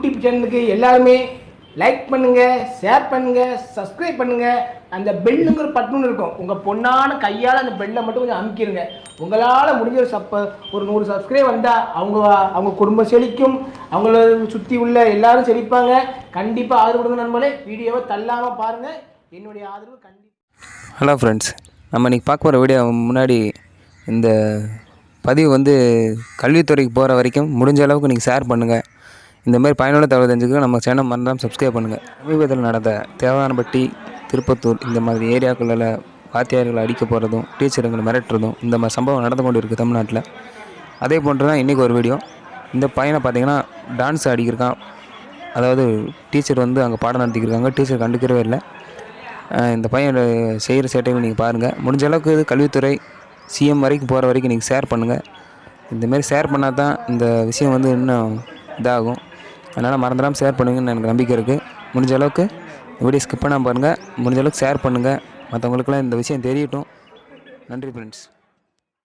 YouTube சேனலுக்கு எல்லாருமே like பண்ணுங்க ஷேர் பண்ணுங்க சப்ஸ்கிரைப் பண்ணுங்க. அந்த பெல்லுங்கிற பட்டன் இருக்கும். உங்க பொண்ணான கையால் அந்த பெல்லை மட்டும் கொஞ்சம் அமுக்கிடுங்க உங்களால் முடிஞ்ச ஒரு சப்ப ஒரு நூறு சப்ஸ்கிரைப் வந்தால் அவங்க அவங்க குடும்பம் செழிக்கும். அவங்கள சுற்றி உள்ள எல்லாரும் செழிப்பாங்க. கண்டிப்பாக ஆதரவு கொடுங்க நண்பர்களே வீடியோவை தள்ளாமல் பாருங்கள் என்னுடைய ஆதரவு கண்டிப்பாக ஹலோ ஃப்ரெண்ட்ஸ் நம்ம இன்றைக்கி பார்க்க போகிற வீடியோ முன்னாடி இந்த பதிவு வந்து கல்வித்துறைக்கு போகிற வரைக்கும் முடிஞ்ச அளவுக்கு நீங்கள் ஷேர் பண்ணுங்கள் இந்த மாதிரி பயனுள்ள தகவல் தெரிஞ்சுக்க நம்ம சேனல் மறந்தாமல் சப்ஸ்கிரைப் பண்ணுங்கள் சமீபத்தில் நடந்த தேவானப்பட்டி திருப்பத்தூர் இந்த மாதிரி ஏரியாக்களில் வாத்தியார்களை அடிக்க போகிறதும் டீச்சருங்களை மிரட்டுறதும் இந்த மாதிரி சம்பவம் நடந்து கொண்டு இருக்குது தமிழ்நாட்டில். அதே போன்று தான் இன்றைக்கி ஒரு வீடியோ இந்த பையனை பார்த்தீங்கன்னா டான்ஸ் அடிக்கிருக்கான் அதாவது டீச்சர் வந்து அங்கே பாடம் நடத்திக்கிருக்காங்க. டீச்சர் கண்டுக்கிறவே இல்லை. இந்த பையன் செய்கிற சேட்டைகள் நீங்கள் பாருங்கள் முடிஞ்ச அளவுக்கு இது கல்வித்துறை சிஎம் வரைக்கும் போகிற வரைக்கும் நீங்கள் ஷேர் பண்ணுங்கள் இந்தமாரி ஷேர் பண்ணால் தான் இந்த விஷயம் வந்து இன்னும் இதாகும். அதனால் மறந்துடாமல் ஷேர் பண்ணுங்கன்னு எனக்கு நம்பிக்கை இருக்குது முடிஞ்ச அளவுக்கு வீடியோ ஸ்கிப் பண்ணாமல் பாருங்கள் முடிஞ்ச அளவுக்கு ஷேர் பண்ணுங்கள் மற்றவங்களுக்குலாம் இந்த விஷயம் தெரியட்டும். நன்றி ஃப்ரெண்ட்ஸ்